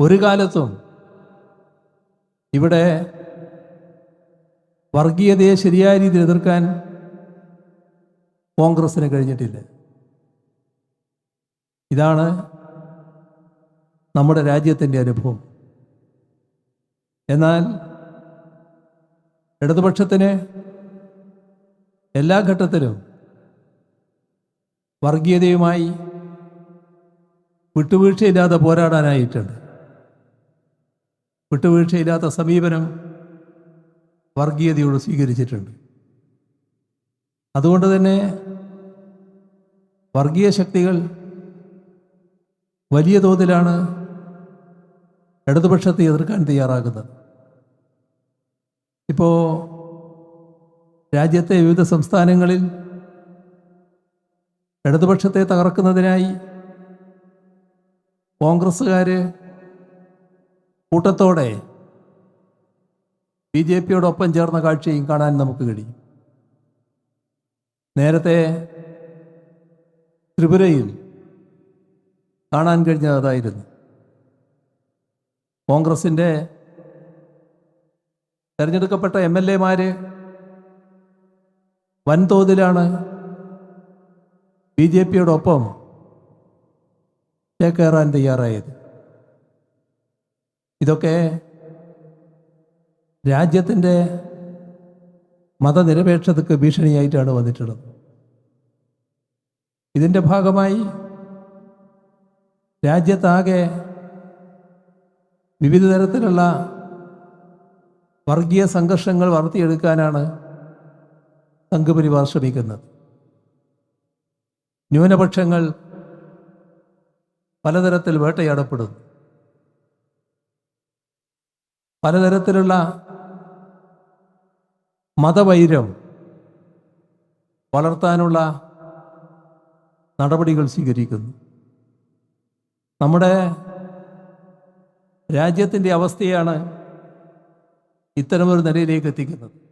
ഒരു കാലത്തും ഇവിടെ വർഗീയതയെ ശരിയായ രീതിയിൽ എതിർക്കാൻ കോൺഗ്രസിന് കഴിഞ്ഞിട്ടില്ല. ഇതാണ് നമ്മുടെ രാജ്യത്തിന്റെ അനുഭവം. എന്നാൽ ഇടതുപക്ഷത്തിന് എല്ലാ ഘട്ടത്തിലും വർഗീയതയുമായി വിട്ടുവീഴ്ചയില്ലാതെ പോരാടാനായിട്ടുണ്ട്. വിട്ടുവീഴ്ചയില്ലാത്ത സമീപനം വർഗീയതയോട് സ്വീകരിച്ചിട്ടുണ്ട്. അതുകൊണ്ട് തന്നെ വർഗീയ ശക്തികൾ വലിയ തോതിലാണ് ഇടതുപക്ഷത്തെ എതിർക്കാൻ തയ്യാറാകുന്നത്. ഇപ്പോൾ രാജ്യത്തെ വിവിധ സംസ്ഥാനങ്ങളിൽ ഇടതുപക്ഷത്തെ തകർക്കുന്നതിനായി കോൺഗ്രസ്സുകാർ കൂട്ടത്തോടെ ബി ജെ പിയോടൊപ്പം ചേർന്ന കാഴ്ചയും കാണാൻ നമുക്ക് കഴിയും. നേരത്തെ ത്രിപുരയിൽ കാണാൻ കഴിഞ്ഞത് അതായിരുന്നു കോൺഗ്രസിന്റെ തെരഞ്ഞെടുക്കപ്പെട്ട എം എൽ എമാർ വൻതോതിലാണ് ബി ജെ പിയോടൊപ്പം ചേക്കേറാൻ തയ്യാറായത് ഇതൊക്കെ രാജ്യത്തിന്റെ മതനിരപേക്ഷതയ്ക്ക് ഭീഷണിയായിട്ടാണ് വന്നിട്ടുള്ളത്. ഇതിന്റെ ഭാഗമായി രാജ്യത്താകെ വിവിധ തരത്തിലുള്ള വർഗീയ സംഘർഷങ്ങൾ വളർത്തിയെടുക്കാനാണ് സംഘപരിവാർ ശ്രമിക്കുന്നത്. ന്യൂനപക്ഷങ്ങൾ പലതരത്തിൽ വേട്ടയാടപ്പെടുന്നു. പലതരത്തിലുള്ള മതവൈരം വളർത്താനുള്ള നടപടികൾ സ്വീകരിക്കുന്നു. നമ്മുടെ രാജ്യത്തിന്റെ അവസ്ഥയാണ് ഇത്തരമൊരു നിലയിലേക്ക് എത്തിക്കുന്നത്.